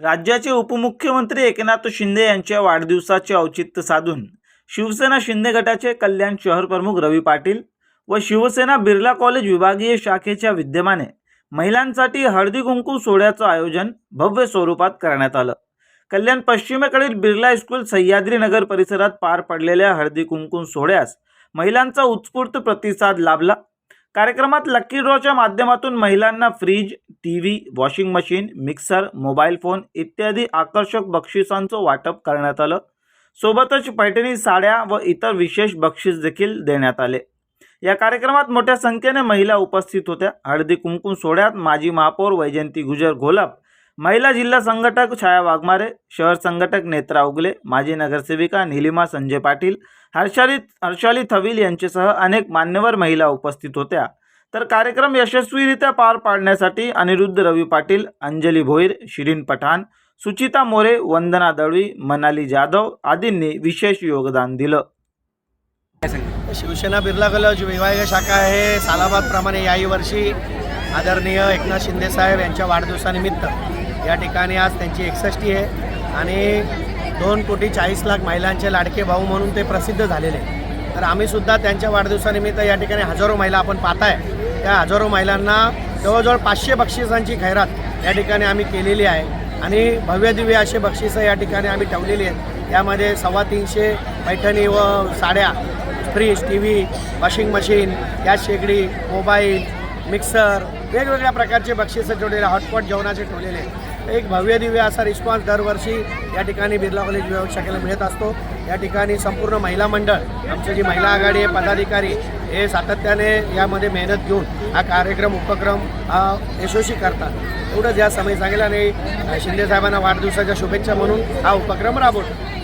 राज्याचे उपमुख्यमंत्री एकनाथ शिंदे यांच्या वाढदिवसाचे औचित्य साधून शिवसेना शिंदे गटाचे कल्याण शहर प्रमुख रवी पाटील व शिवसेना बिर्ला कॉलेज विभागीय शाखेच्या विद्यमाने महिलांसाठी हळदी कुंकू सोहळ्याचं आयोजन भव्य स्वरूपात करण्यात आलं. कल्याण पश्चिमेकडील बिर्ला स्कूल सह्याद्रीनगर परिसरात पार पडलेल्या हळदी कुंकू सोहळ्यास महिलांचा उत्स्फूर्त प्रतिसाद लाभला. कार्यक्रमात लक्की ड्रॉच्या माध्यमातून महिलांना fridge T V washing machine mixer mobile phone इत्यादी आकर्षक बक्षिसांचं वाटप करण्यात आलं. सोबतच पैठणी साड्या व इतर विशेष बक्षीस देखील देण्यात आले. या कार्यक्रमात मोठ्या संख्येने महिला उपस्थित होत्या. हळदी कुंकुम सोहळ्यात माजी महापौर वैजयंती गुजर घोलप महिला जिल्हा संघटक छाया वाघमारे शहर संघटक नेत्रा उगले माजी नगरसेविका निलिमा संजय पाटील हर्षाली हर्षाली थविल यांच्यासह अनेक मान्यवर महिला उपस्थित होत्या. तर कार्यक्रम यशस्वीरित्या पार पाडण्यासाठी अनिरुद्ध रवी पाटील अंजली भोईर शिरीन पठाण सुचिता मोरे वंदना दळवी मनाली जाधव आदींनी विशेष योगदान दिलं. शिवसेना बिर्ला कॉलेज विभागीय शाखा आहे. सालाबादप्रमाणे याही वर्षी आदरणीय एकनाथ शिंदे साहेब यांच्या वाढदिवसानिमित्त या ठिकाणी आज त्यांची एकसष्टी आहे. आणि दोन कोटी चाळीस लाख महिलांचे लाडके भाऊ म्हणून ते प्रसिद्ध झालेले आहेत. तर आम्हीसुद्धा त्यांच्या वाढदिवसानिमित्त या ठिकाणी हजारो महिला आपण पाहताय. त्या हजारो महिलांना जवळजवळ पाचशे बक्षिसांची खैरात या ठिकाणी आम्ही केलेली आहे. आणि भव्यदिव्य असे बक्षिसं या ठिकाणी आम्ही ठेवलेली आहेत. त्यामध्ये सव्वा तीनशे पैठणी व साड्या fridge T V washing machine gas शेगडी मोबाईल मिक्सर वेगवेगळ्या प्रकारचे बक्षिसं ठेवलेले हॉटपॉट जेवणाचे ठेवलेले. एक भव्य दिव्य असा रिस्पॉन्स दरवर्षी या ठिकाणी बिर्ला कॉलेज विभाग मिळत असतो. या ठिकाणी संपूर्ण महिला मंडळ आमची जी महिला आघाडी आहे पदाधिकारी हे सातत्याने यामध्ये मेहनत घेऊन हा कार्यक्रम उपक्रम हा यशस्वी करतात. एवढंच या समय सांगितलं आणि शिंदे साहेबांना वाढदिवसाच्या शुभेच्छा म्हणून हा उपक्रम राबवतो.